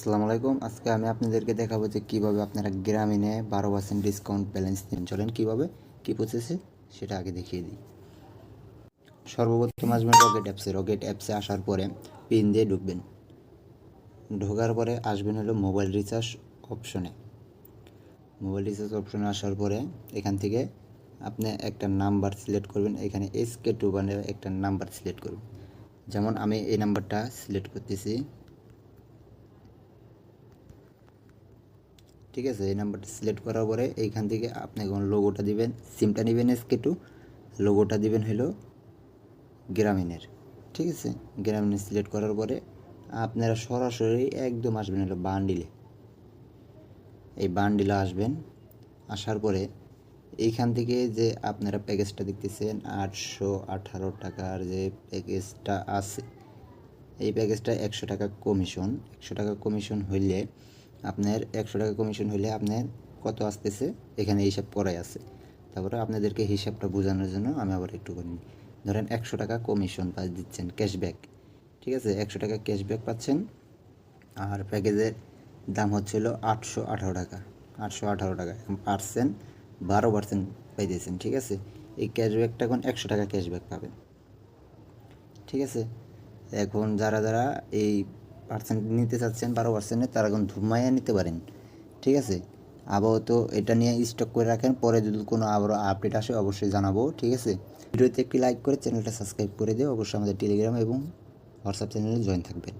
আসসালামু আলাইকুম। আজকে আমি আপনাদেরকে দেখাবো যে কীভাবে আপনারা গ্রামীণে বারো পার্সেন্ট ডিসকাউন্ট ব্যালেন্স দিন চলেন, কীভাবে, কী প্রসেসে সেটা আগে দেখিয়ে দিই। সর্বপ্রথম আসবেন রকেট অ্যাপসে রকেট অ্যাপসে আসার পরে পিন দিয়ে ঢুকবেন। ঢোকার পরে আসবেন হলো মোবাইল রিচার্জ অপশনে মোবাইল রিচার্জ অপশনে আসার পরে এখান থেকে আপনি একটা নাম্বার সিলেক্ট করবেন। এখানে এস কে টু মানে একটা নাম্বার সিলেক্ট করবেন। যেমন আমি এই নাম্বারটা সিলেক্ট করতেছি। ঠিক আছে, এই নাম্বারটা সিলেক্ট করার পরে এইখান থেকে আপনি এখন লোগোটা দিবেন সিমটা নেবেন এসকে টু লোগোটা দিবেন হলো গ্রামীণের, ঠিক আছে? গ্রামীণের সিলেক্ট করার পরে আপনারা সরাসরি একদম আসবেন হলো বান্ডিলে। এই বান্ডিলে আসবেন, আসার পরে এইখান থেকে যে আপনারা প্যাকেজটা দেখতেছেন, আটশো আঠারো টাকার যে প্যাকেজটা আছে, এই প্যাকেজটা একশো টাকা কমিশন, একশো টাকা কমিশন হইলে আপনার একশো টাকা কমিশন হলে আপনার কত আসতেছে? এখানে হিসাব করাই আছে। তারপরে আপনাদেরকে হিসাবটা বোঝানোর জন্য আমি আবার একটু করি ধরেন একশো টাকা কমিশন পা দিচ্ছেন ক্যাশব্যাক ঠিক আছে? একশো টাকা ক্যাশব্যাক পাচ্ছেন। আর প্যাকেজের দাম হচ্ছিল আটশো আঠারো টাকা। আটশো আঠারো টাকা। এখন পার্সেন্ট বারো পার্সেন্ট পাইতেছেন, ঠিক আছে? এই ক্যাশব্যাকটা এখন একশো টাকা ক্যাশব্যাক পাবেন। ঠিক আছে? এখন যারা যারা এই পার্সেন্ট নিতে চাচ্ছেন, বারো পার্সেন্টে তারা এখন ধুমাইয়া নিতে পারেন। ঠিক আছে? আপাতত এটা নিয়ে স্টক করে রাখেন, পরে যদি কোনো আবারও আপডেট আসে অবশ্যই জানাব, ঠিক আছে? ভিডিওতে একটি লাইক করে চ্যানেলটা সাবস্ক্রাইব করে দিয়ে অবশ্যই আমাদের টেলিগ্রাম এবং হোয়াটসঅ্যাপ চ্যানেলে জয়েন থাকবেন।